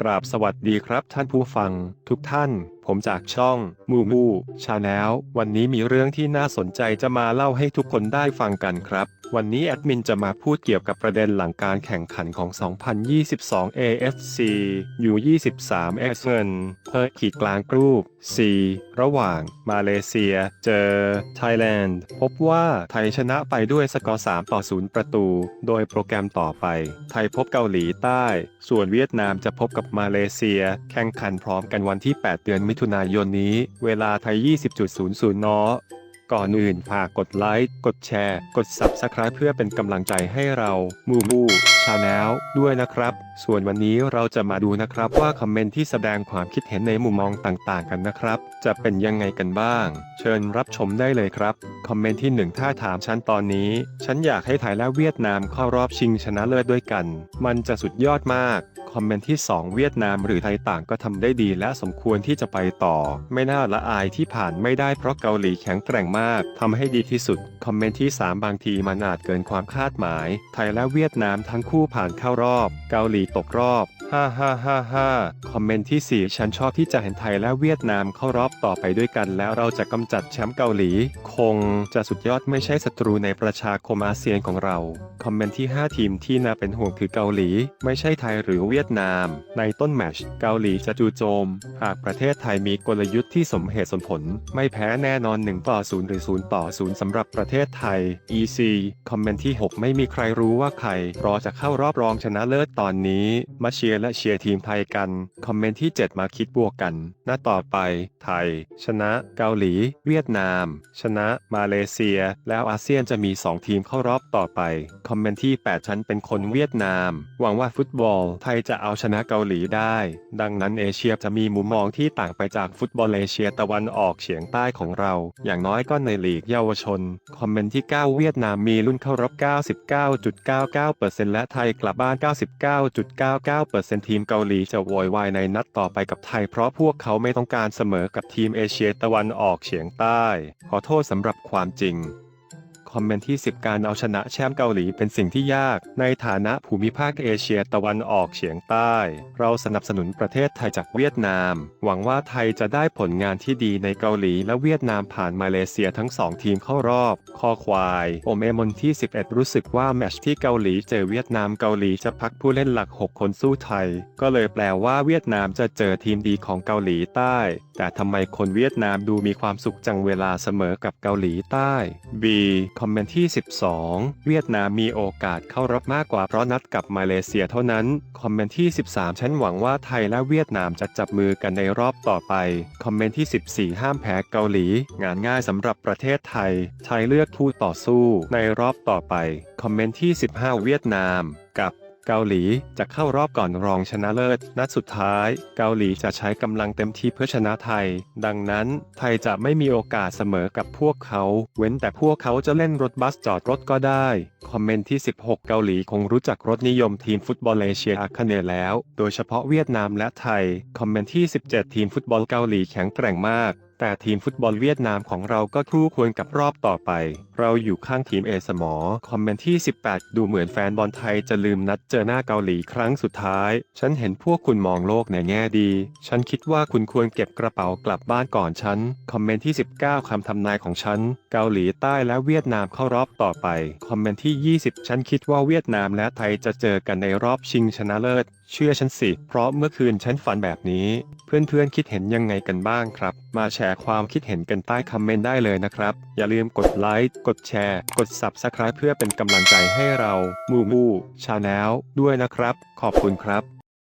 กราบสวัสดีครับท่านผู้ฟังทุกท่าน ผมจากช่องมูมูชาแนลวันนี้มีเรื่องที่น่าสนใจจะมาเล่าให้ทุกคนได้ฟังกันครับ วันนี้แอดมินจะมาพูดเกี่ยวกับประเด็นหลังการแข่งขันของ 2022 AFC U23 X เงินเพิร์ขีดกลางกรูป C ระหว่างมาเลเซีย เจอไทยแลนด์พบว่าไทยชนะไปด้วยสกอร์ 3 ต่อ 0 ประตู โดยโปรแกรมต่อไป ไทยพบเกาหลีใต้ ส่วนเวียดนามจะพบกับมาเลเซีย แข่งขันพร้อมกันวันที่ 8 เดือนมิถุนายนนี้ เวลาไทย 20.00 น ก่อนอื่นฝากกดไลค์ กดแชร์ กด Subscribe เพื่อเป็นกำลังใจให้เรามูมูชาแนลด้วยนะครับ ส่วนวันนี้เราจะมาดูนะครับว่าคอมเมนต์ที่แสดงความคิดเห็นในมุมมองต่างๆ กันนะครับ จะเป็นยังไงกันบ้าง เชิญรับชมได้เลยครับ คอมเมนต์ที่ 1 ถ้าถามฉันตอนนี้ ฉันอยากให้ไทยและเวียดนามเข้ารอบชิงชนะเลิศด้วยกัน มันจะสุดยอดมาก คอมเมนต์ที่ 2 เวียดนามหรือไทยต่างก็ทำได้ดีและสมควรที่จะไปต่อ ไม่น่าละอายที่ผ่านไม่ได้เพราะเกาหลีแข็งแกร่งมากทำให้ดีที่สุด คอมเมนต์ที่ 3 บางทีมันอาจเกินความคาดหมาย ไทยและเวียดนามทั้งคู่ผ่านเข้ารอบ เกาหลีตกรอบ ฮ่าฮ่าฮ่าฮ่าคอมเมนต์ที่ 4 ฉันชอบที่จะเห็นไทยและเวียดนามเข้ารอบต่อไปด้วยกัน แล้วเราจะกำจัดแชมป์เกาหลี คงจะสุดยอดไม่ใช่ศัตรูในประชาคมอาเซียนของเรา คอมเมนต์ที่ 5 ทีมที่น่าเป็นห่วงคือเกาหลี ไม่ใช่ไทยหรือเวียดนาม ในต้นแมชเกาหลีจะจู่โจม หากประเทศไทยมีกลยุทธ์ที่สมเหตุสมผล ไม่แพ้แน่นอน1ต่อ0หรือ 0 ต่อ 0 สำหรับประเทศไทย EC คอมเมนต์ที่ 6 ไม่มีใครรู้ว่าใครรอจะเข้ารอบรองชนะเลิศตอนนี้ มาเชียร์และเชียร์ทีมไทยกัน คอมเมนต์ที่ 7 มาคิดบวกกัน หน้าต่อไป ไทย ชนะ เกาหลี เวียดนาม ชนะ มาเลเซีย แล้วอาเซียนจะมี 2 ทีมเข้ารอบต่อไป คอมเมนต์ที่8ฉันเป็นคนเวียดนาม หวังว่าฟุตบอลไทยจะเอาชนะเกาหลีได้ ดังนั้นเอเชียจะมีมุมมองที่ต่างไปจากฟุตบอลเอเชียตะวันออกเฉียงใต้ของเรา อย่างน้อยก็ก็ในลีกเยาวชน คอมเมนต์ที่ 9 เวียดนามมีรุ่นเข้ารอบ 99.99%และไทยกลับบ้าน 99.99%ทีมเกาหลีจะโวยวายในนัดต่อไปกับไทย เพราะพวกเขาไม่ต้องการเสมอกับทีมเอเชียตะวันออกเฉียงใต้ ขอโทษสำหรับความจริง คอมเมนต์ที่ 10 การเอาชนะแชมป์เกาหลีเป็นสิ่งที่ยาก ในฐานะภูมิภาคเอเชียตะวันออกเฉียงใต้ เราสนับสนุนประเทศไทยจากเวียดนาม หวังว่าไทยจะได้ผลงานที่ดีในเกาหลีและเวียดนามผ่านมาเลเซียทั้งสองทีมเข้ารอบ คอควายโอมเอมอนที่ 11 รู้สึกว่าแมชที่เกาหลีเจอเวียดนามเกาหลีจะพักผู้เล่นหลัก 6 คนสู้ไทย ก็เลยแปลว่าเวียดนามจะเจอทีมดีของเกาหลีใต้ แต่ทำไมคนเวียดนามดูมีความสุขจังเวลาเสมอกับเกาหลีใต้ B คอมเมนต์ที่ 12 เวียดนามมีโอกาสเข้ารอบมากกว่าเพราะนัดกับมาเลเซียเท่านั้น คอมเมนต์ที่ 13 ฉันหวังว่าไทยและเวียดนามจะจับมือกันในรอบต่อไป คอมเมนต์ที่ 14 ห้ามแพ้เกาหลี งานง่ายสำหรับประเทศไทย ไทยเลือกคู่ต่อสู้ในรอบต่อไป คอมเมนต์ที่ 15 เวียดนาม กับ เกาหลีจะเข้ารอบก่อนรองชนะเลิศ นัดสุดท้าย เกาหลีจะใช้กำลังเต็มที่เพื่อชนะไทย ดังนั้นไทยจะไม่มีโอกาสเสมอกับพวกเขา เว้นแต่พวกเขาจะเล่นรถบัสจอดรถก็ได้ คอมเมนต์ที่ 16 เกาหลีคงรู้จักรถนิยมทีมฟุตบอลเอเชียอาคเนแล้ว โดยเฉพาะเวียดนามและไทย คอมเมนต์ที่ 17 ทีมฟุตบอลเกาหลีแข็งแกร่งมาก แต่ทีมฟุตบอลเวียดนามของเราก็คู่ควรกับรอบต่อไป เราอยู่ข้างทีมเอสมอ คอมเมนต์ที่ 18 ดูเหมือนแฟนบอลไทยจะลืมนัดเจอหน้าเกาหลีครั้งสุดท้าย ฉันเห็นพวกคุณมองโลกในแง่ดี ฉันคิดว่าคุณควรเก็บกระเป๋ากลับบ้านก่อนฉัน คอมเมนต์ที่ 19 คำทำนายของฉัน เกาหลีใต้และเวียดนามเข้ารอบต่อไป คอมเมนต์ที่ 20 ฉันคิดว่าเวียดนามและไทยจะเจอกันในรอบชิงชนะเลิศเชื่อฉันสิ เพราะเมื่อคืนฉันฝันแบบนี้ เพื่อนๆคิดเห็นยังไงกันบ้างครับ มาแชร์ความคิดเห็นกันใต้คอมเมนต์ได้เลยนะครับ อย่าลืมกดไลค์ กดแชร์ กด Subscribe เพื่อเป็นกำลังใจให้เรา มูมูชาแนลด้วยนะครับ ขอบคุณครับ